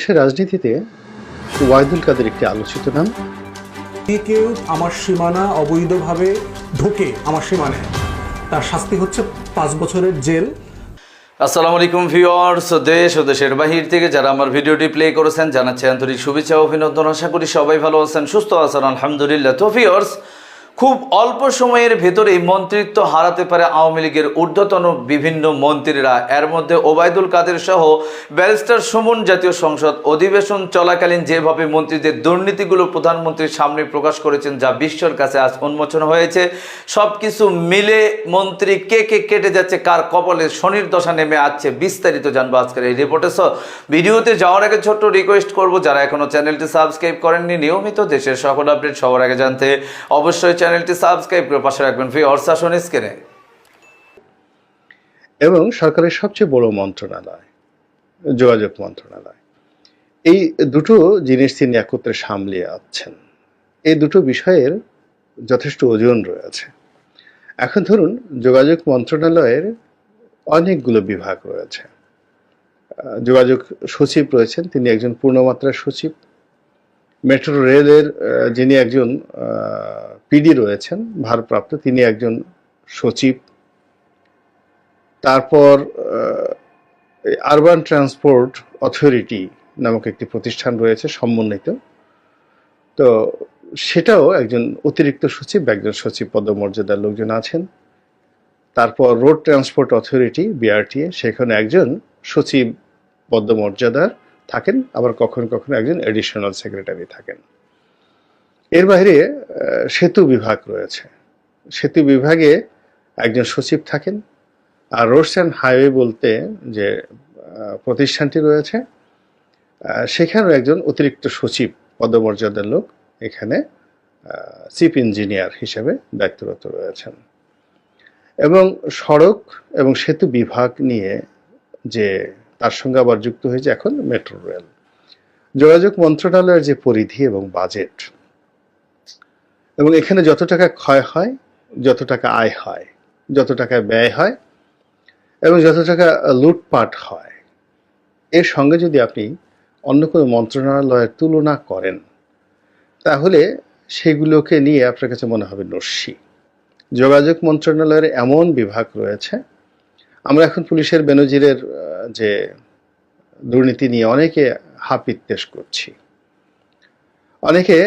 দেশের রাজনীতিতে ওয়াহিদুল কাদের একটি আলোচিত নাম। কেউ আমার সীমানা অবৈধভাবে ঢোকে আমার সীমানায়। তার শাস্তি হচ্ছে পাঁচ বছরের জেল। আসসালামু আলাইকুম ভিউয়ার্স দেশ ও দেশের বাহির থেকে যারা আমার ভিডিওটি প্লে করেছেন জানাচ্ছি আন্তরিক শুভেচ্ছা অভিনন্দন। আশা করি সবাই ভালো আছেন সুস্থ আছেন আলহামদুলিল্লাহ। তো ভিউয়ার্স খুব অল্প সময়ের ভেতরেই মন্ত্রিত্ব হারাতে পারে আওয়ামী লীগের ঊর্ধ্বতন বিভিন্ন মন্ত্রীরা। এর মধ্যে ওবায়দুল কাদের সহ ব্যারিস্টার সুমন জাতীয় সংসদ অধিবেশন চলাকালীন যেভাবে মন্ত্রীদের দুর্নীতিগুলো প্রধানমন্ত্রীর সামনে প্রকাশ করেছেন যা বিশ্বর কাছে আজ উন্মোচন হয়েছে সব কিছু মিলে মন্ত্রী কে কে কেটে যাচ্ছে, কার কপালে শনির দশা নেমে আসছে বিস্তারিত জানব আজকের এই রিপোর্টে ভিডিওতে যাওয়ার আগে ছোট্ট রিকোয়েস্ট করব, যারা এখনও চ্যানেলটি সাবস্ক্রাইব করেননি, নিয়মিত দেশের সকল আপডেট সবার আগে জানতে অবশ্যই চ্যানেলটি সাবস্ক্রাইব করে পাশে রাখবেন ফি অর্সাশন স্ক্রিনে। এবং সরকারের সবচেয়ে বড় মন্ত্রণালয়, যোগাযোগ মন্ত্রণালয়, এই দুটো জিনিস তিনি একত্রে সামলিয়ে আছেন। এই দুটো বিষয়ের যথেষ্ট ওজন রয়েছে। এখন ধরুন, যোগাযোগ মন্ত্রণালয়ের অনেকগুলো বিভাগ রয়েছে। যোগাযোগ সচিব রয়েছেন, তিনি একজন পূর্ণমাত্রার সচিব। মেট্রো রেলের যিনি একজন পিডি রয়েছেন, ভারপ্রাপ্ত। তিনি একজন সচিব। তারপর আরবান ট্রান্সপোর্ট অথরিটি নামক একটি প্রতিষ্ঠান রয়েছে সমন্বিত। তো সেটাও একজন অতিরিক্ত সচিব, একজন সচিব পদমর্যাদার লোকজন আছেন। তারপর রোড ট্রান্সপোর্ট অথরিটি বিআরটিএ সেখানে একজন সচিব পদমর্যাদার থাকেন, আবার কখনো কখনো একজন এডিশনাল সেক্রেটারি থাকেন। এর বাইরে সেতু বিভাগ রয়েছে। সেতু বিভাগে একজন সচিব থাকেন। আর রোডস অ্যান্ড হাইওয়ে বলতে যে প্রতিষ্ঠানটি রয়েছে সেখানেও একজন অতিরিক্ত সচিব পদমর্যাদার লোক এখানে চিফ ইঞ্জিনিয়ার হিসেবে দায়িত্বরত রয়েছেন। এবং সড়ক এবং সেতু বিভাগ নিয়ে যে, তার সঙ্গে আবার যুক্ত হয়েছে এখন মেট্রো রেল। যোগাযোগ মন্ত্রণালয়ের যে পরিধি এবং বাজেট এবং এখানে যত টাকা ক্ষয় হয়, যত টাকা আয় হয়, যত টাকা ব্যয় হয়, এবং যত টাকা লুটপাট হয়, এর সঙ্গে যদি আপনি অন্য কোনো মন্ত্রণালয়ের তুলনা করেন, তাহলে সেগুলোকে নিয়ে আপনার কাছে মনে হবে নস্যি। যোগাযোগ মন্ত্রণালয়ের এমন বিভাগ রয়েছে। আমরা এখন পুলিশের বেনজিরের যে দুর্নীতি নিয়ে অনেকে হাপিত্তেশ করছি। অনেকে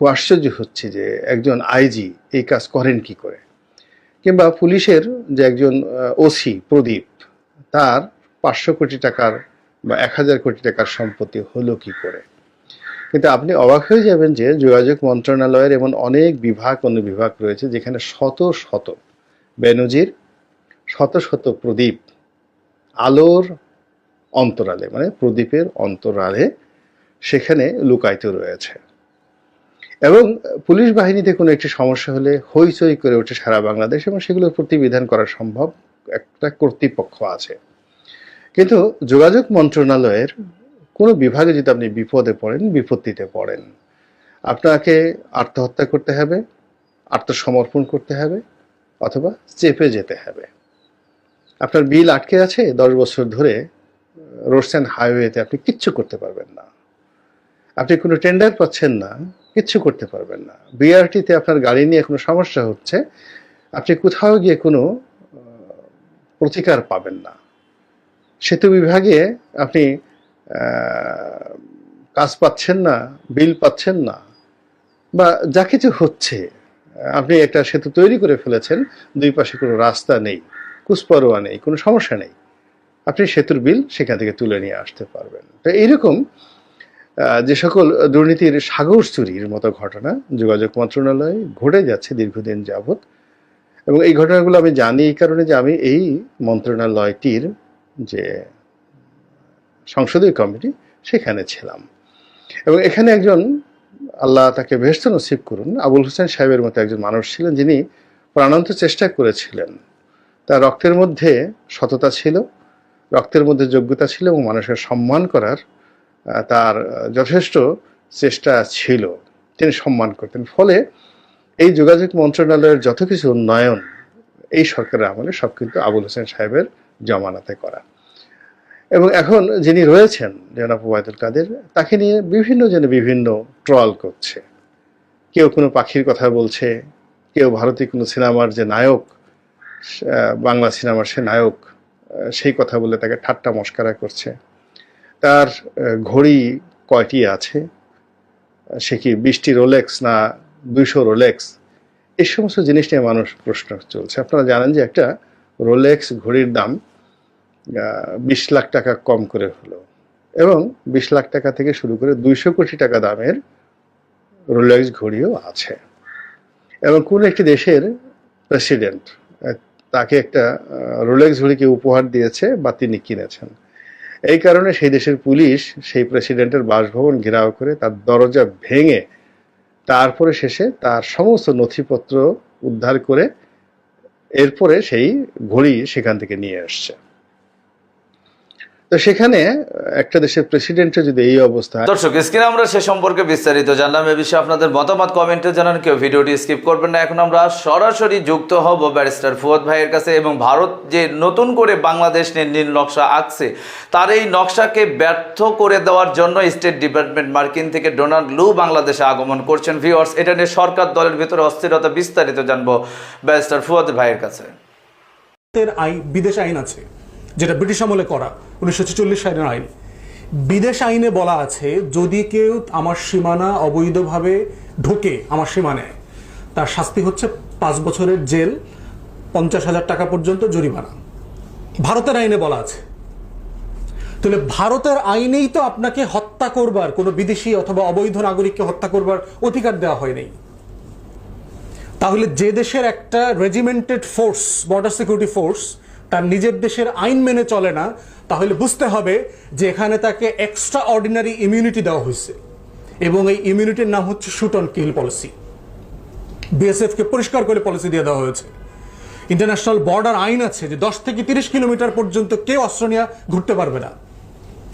খুব আশ্চর্য হচ্ছে যে একজন আইজি এই কাজ করেন কি করে? কিংবা পুলিশের যে একজন ওসি প্রদীপ, তার পাঁচশো কোটি টাকার বা এক হাজার কোটি টাকার সম্পত্তি হলো কি করে? কিন্তু আপনি অবাক হয়ে যাবেন যে যোগাযোগ মন্ত্রণালয়ের এমন অনেক বিভাগ অনুবিভাগ রয়েছে যেখানে শত শত বেনজির, শত শত প্রদীপ আলোর অন্তরালে মানে প্রদীপের অন্তরালে সেখানে লুকায়িত রয়েছে। এবং পুলিশ বাহিনীতে কোনো একটি সমস্যা হলে হইচই করে ওঠে সারা বাংলাদেশ এবং সেগুলোর প্রতিবিধান করা সম্ভব একটা কর্তৃপক্ষ আছে। কিন্তু যোগাযোগ মন্ত্রণালয়ের কোনো বিভাগে যদি আপনি বিপদে পড়েন, বিপত্তিতে পড়েন, আপনাকে আত্মহত্যা করতে হবে, আত্মসমর্পণ করতে হবে অথবা চেপে যেতে হবে। আপনার বিল আটকে আছে, দশ বছর ধরে রোডস অ্যান্ড হাইওয়েতে আপনি কিচ্ছু করতে পারবেন না। আপনি কোনো টেন্ডার পাচ্ছেন না, কিচ্ছু করতে পারবেন না। বিআরটিতে আপনার গাড়ি নিয়ে কোনো সমস্যা হচ্ছে, আপনি কোথাও গিয়ে কোনো প্রতিকার পাবেন না। সেতু বিভাগে আপনি কাজ পাচ্ছেন না, বিল পাচ্ছেন না, বা যা কিছু হচ্ছে, আপনি একটা সেতু তৈরি করে ফেলেছেন, দুই পাশে কোনো রাস্তা নেই কুসপরোয়া নেই, কোনো সমস্যা নেই। আপনি সেতুর বিল সেখান থেকে তুলে নিয়ে আসতে পারবেন। তো এইরকম যে সকল দুর্নীতির সাগর চুরির মতো ঘটনা যোগাযোগ মন্ত্রণালয়ে ঘটে যাচ্ছে দীর্ঘদিন যাবৎ। এবং এই ঘটনাগুলো আমি জানি এই কারণে যে আমি এই মন্ত্রণালয়টির যে সংসদীয় কমিটি, সেখানে ছিলাম। এবং এখানে একজন আল্লাহ তাকে ভেস্ত নসিব করুন, আবুল হোসেন সাহেবের মতো একজন মানুষ ছিলেন যিনি প্রাণান্ত চেষ্টা করেছিলেন। তার রক্তের মধ্যে সততা ছিল, রক্তের মধ্যে যোগ্যতা ছিল এবং মানুষের সম্মান করার তার যথেষ্ট চেষ্টা ছিল। তিনি সম্মান করতেন। ফলে এই যোগাযোগ মন্ত্রণালয়ের যত কিছু উন্নয়ন এই সরকারের আমলে সব কিন্তু আবুল হোসেন সাহেবের জমানাতে করা। এবং এখন যিনি রয়েছেন, জনাব ওবায়দুল কাদের, তাকে নিয়ে বিভিন্ন জনে বিভিন্ন ট্রল করছে। কেউ কোনো পাখির কথা বলছে, কেউ ভারতীয় কোনো সিনেমার যে নায়ক বাংলা সিনেমার সে নায়ক সেই কথা বলে তাকে ঠাট্টা মস্কারা করছে। তার ঘড়ি কয়টি আছে? সে কি বিশটি রোলেক্স না দুইশো রোলেক্স? এই সমস্ত জিনিস নিয়ে মানুষ প্রশ্ন চলছে। আপনারা জানেন যে একটা রোলেক্স ঘড়ির দাম বিশ লাখ টাকা কম করে হলো এবং বিশ লাখ টাকা থেকে শুরু করে দুইশো কোটি টাকা দামের রোলেক্স ঘড়িও আছে। এবং কোন একটি দেশের প্রেসিডেন্ট তাকে একটা রোলেক্স ঘড়িকে উপহার দিয়েছে বা তিনি কিনেছেন? এই কারণে সেই দেশের পুলিশ সেই প্রেসিডেন্টের বাসভবন ঘেরাও করে তার দরজা ভেঙে তারপরে শেষে তার সমস্ত নথিপত্র উদ্ধার করে এরপরে সেই ঘড়ি সেখান থেকে নিয়ে আসছে। তো সেখানে একটা দেশের প্রেসিডেন্টের যদি এই অবস্থা দর্শক স্ক্রিনে আমরা সে সম্পর্কে বিস্তারিত জানলাম। এ বিষয়ে আপনাদের মতামত কমেন্টে জানান। কেউ ভিডিওটি স্কিপ করবেন না। এখন আমরা সরাসরি যুক্ত হব ব্যারিস্টার ফুয়াদ ভাইয়ের কাছে এবং ভারত যে নতুন করে বাংলাদেশ নিয়ে নীল নকশা আঁকছে তার এই নকশাকে ব্যর্থ করে দেওয়ার জন্য স্টেট ডিপার্টমেন্ট মার্কিন থেকে ডোনাল্ড লু বাংলাদেশে আগমন করছেন। ভিওয়ার্স এটা নিয়ে সরকার দলের ভিতরে অস্থিরতা বিস্তারিত জানব ব্যারিস্টার ফুয়াদ ভাইয়ের কাছে। আইন বিদেশ আইন আছে। যেটা ব্রিটিশ আমলে করা, উনিশশো ছেচল্লিশ সালের আইন। বিদেশ আইনে বলা আছে, যদি কেউ আমার সীমানা অবৈধভাবে ঢোকে, আমার সীমানায়, তার শাস্তি হচ্ছে পাঁচ বছরের জেল, পঞ্চাশ হাজার টাকা পর্যন্ত জরিমানা। ভারতের আইনে বলা আছে। তাহলে ভারতের আইনেই তো আপনাকে হত্যা করবার, কোনো বিদেশি অথবা অবৈধ নাগরিককে হত্যা করবার অধিকার দেওয়া হয়নি তাহলে যে দেশের একটা regimented force border security force তার নিজের দেশের আইন মেনে চলে না, তাহলে বুঝতে হবে যে এখানে তাকে এক্সট্রা অর্ডিনারি ইমিউনিটি দেওয়া হয়েছে। এবং এই ইমিউনিটির নাম হচ্ছে শুট অন কিল পলিসি বিএসএফকে পরিষ্কার করে পলিসি দিয়ে দেওয়া হয়েছে। ইন্টারন্যাশনাল বর্ডার আইন আছে যে দশ থেকে তিরিশ কিলোমিটার পর্যন্ত কেউ অস্ত্র নিয়ে ঘুরতে পারবে না।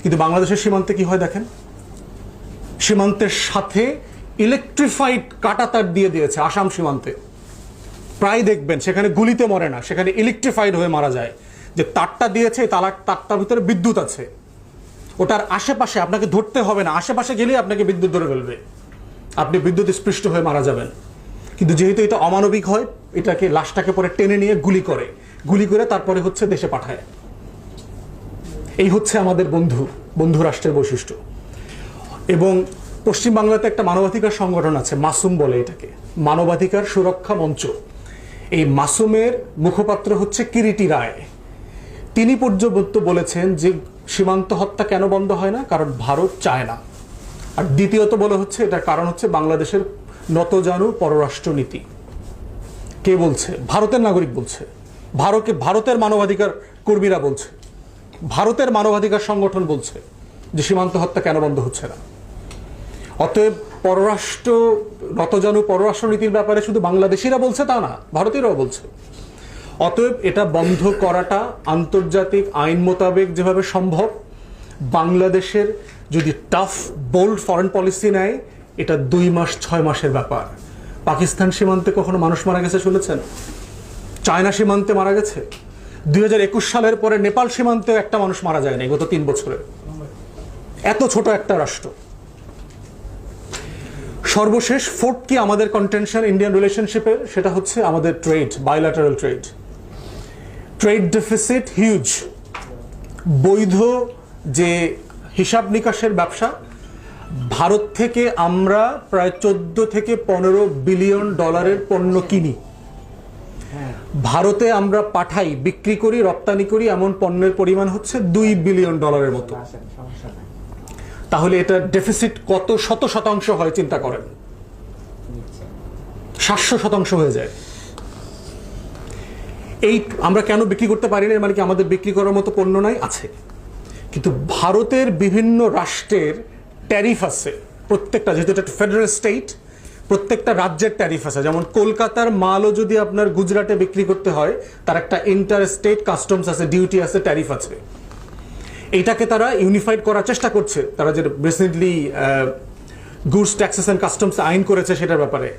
কিন্তু বাংলাদেশের সীমান্তে কি হয় দেখেন? সীমান্তের সাথে ইলেকট্রিফাইড কাটাতার দিয়ে দিয়েছে, আসাম সীমান্তে। প্রায় দেখবেন, সেখানে গুলিতে মরে না, সেখানে ইলেকট্রিফাইড হয়ে মারা যায়। যে তারটা দিয়েছে তালাক তারটার ভিতরে বিদ্যুৎ আছে। ওটার আশেপাশে আপনাকে ধরতে হবে না, আশেপাশে গেলেই আপনাকে বিদ্যুৎ ধরে ফেলবে। আপনি বিদ্যুৎ স্পৃষ্ট হয়ে মারা যাবেন। কিন্তু যেহেতু এটা অমানবিক হয়, এটাকে লাশটাকে পরে টেনে নিয়ে গুলি করে। গুলি করে তারপরে হচ্ছে দেশে পাঠায়। এই হচ্ছে আমাদের বন্ধু বন্ধু রাষ্ট্রের বৈশিষ্ট্য। এবং পশ্চিমবাংলাতে একটা মানবাধিকার সংগঠন আছে, মাসুম বলে এটাকে। মানবাধিকার সুরক্ষা মঞ্চ। এই মাসুমের মুখপাত্র হচ্ছে কিরিটি রায়। তিনি পর্যন্ত বলেছেন যে সীমান্ত হত্যা কেন বন্ধ হয় না? কারণ ভারত চায় না। আর দ্বিতীয়ত বলে হচ্ছে, এটার কারণ হচ্ছে বাংলাদেশের নতজানু পররাষ্ট্র নীতি কে বলছে? ভারতের নাগরিক বলছে। ভারতকে ভারতের মানবাধিকার কর্মীরা বলছে। ভারতের মানবাধিকার সংগঠন বলছে যে সীমান্ত হত্যা কেন বন্ধ হচ্ছে না? অতএব পররাষ্ট্র নতজানু পররাষ্ট্র নীতির ব্যাপারে শুধু বাংলাদেশিরা বলছে তা না, ভারতীয়রাও বলছে। অতএব এটা বন্ধ করাটা আন্তর্জাতিক আইন মোতাবেক যেভাবে সম্ভব, বাংলাদেশের যদি টাফ বোল্ড ফরেন পলিসি নেয়, এটা দুই মাস, ছয় মাসের ব্যাপার। পাকিস্তান সীমান্তে কখনো মানুষ মারা গেছে শুনেছেন? চায়না সীমান্তে মারা গেছে? দুই হাজার একুশ সালের পরে নেপাল সীমান্তেও একটা মানুষ মারা যায়নি গত তিন বছরে। এত ছোট একটা রাষ্ট্র। সর্বশেষ ফোর্থ কি আমাদের কন্টেনশন ইন্ডিয়ান রিলেশনশিপের সেটা হচ্ছে আমাদের trade bilateral trade trade deficit huge বৈধ যে হিসাব নিকাশের ব্যবসা, ভারত থেকে আমরা প্রায় চোদ্দ থেকে পনেরো বিলিয়ন ডলারের পণ্য কিনি। ভারতে আমরা পাঠাই, বিক্রি করি, রপ্তানি করি, এমন পণ্যের পরিমাণ হচ্ছে দুই বিলিয়ন ডলারের মতো। তাহলে এটা ডেফিসিট কত শত শতাংশ হয় চিন্তা করেন? সাতশো শতাংশ হয়ে যায়। এই আমরা কেন বিক্রি করতে পারি না? মানে কি আমাদের বিক্রি করার মতো পণ্য নাই? আছে। কিন্তু ভারতের বিভিন্ন রাষ্ট্রের ট্যারিফ আছে। প্রত্যেকটা, যেহেতু এটা ফেডারেল স্টেট প্রত্যেকটা রাজ্যের ট্যারিফ আছে। যেমন কলকাতার মালও যদি আপনার গুজরাটে বিক্রি করতে হয়, তার একটা ইন্টার স্টেট কাস্টমস আছে ডিউটি আছে ট্যারিফ আছে। এটাকে তারা ইউনিফাইড করার চেষ্টা করছে। তারা যে recently goods taxes and customs আইন করেছে সেটার ব্যাপারে।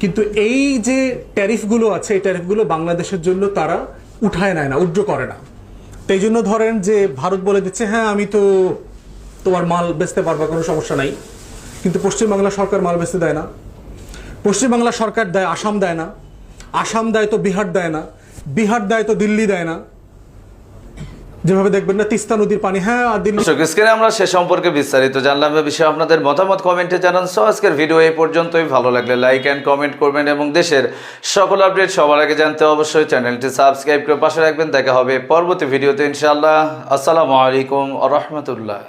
কিন্তু এই যে ট্যারিফগুলো আছে, এই ট্যারিফগুলো বাংলাদেশের জন্য তারা উঠায় নেয় না উড্র করে না। তো এই জন্য ধরেন যে ভারত বলে দিচ্ছে হ্যাঁ আমি তো তোমার মাল বেচতে পারব, কোনো সমস্যা নাই। কিন্তু পশ্চিমবাংলা সরকার মাল বেচতে দেয় না। পশ্চিমবাংলা সরকার দেয়, আসাম দেয় না। আসাম দেয় তো বিহার দেয় না। বিহার দেয় তো দিল্লি দেয় না। যেভাবে দেখবেন না, তিস্তা নদীর পানি। হ্যাঁ আর দিল্লি আমরা সে সম্পর্কে বিস্তারিত জানলাম এ বিষয়ে আপনাদের মতামত কমেন্টে জানান। সো, আজকের ভিডিও এই পর্যন্তই। ভালো লাগলে লাইক অ্যান্ড কমেন্ট করবেন এবং দেশের সকল আপডেট সবার আগে জানতে অবশ্যই চ্যানেলটি সাবস্ক্রাইব করে পাশে রাখবেন। দেখা হবে পরবর্তী ভিডিওতে, ইনশাআল্লাহ। আসসালামু আলাইকুম রহমতুল্লাহ।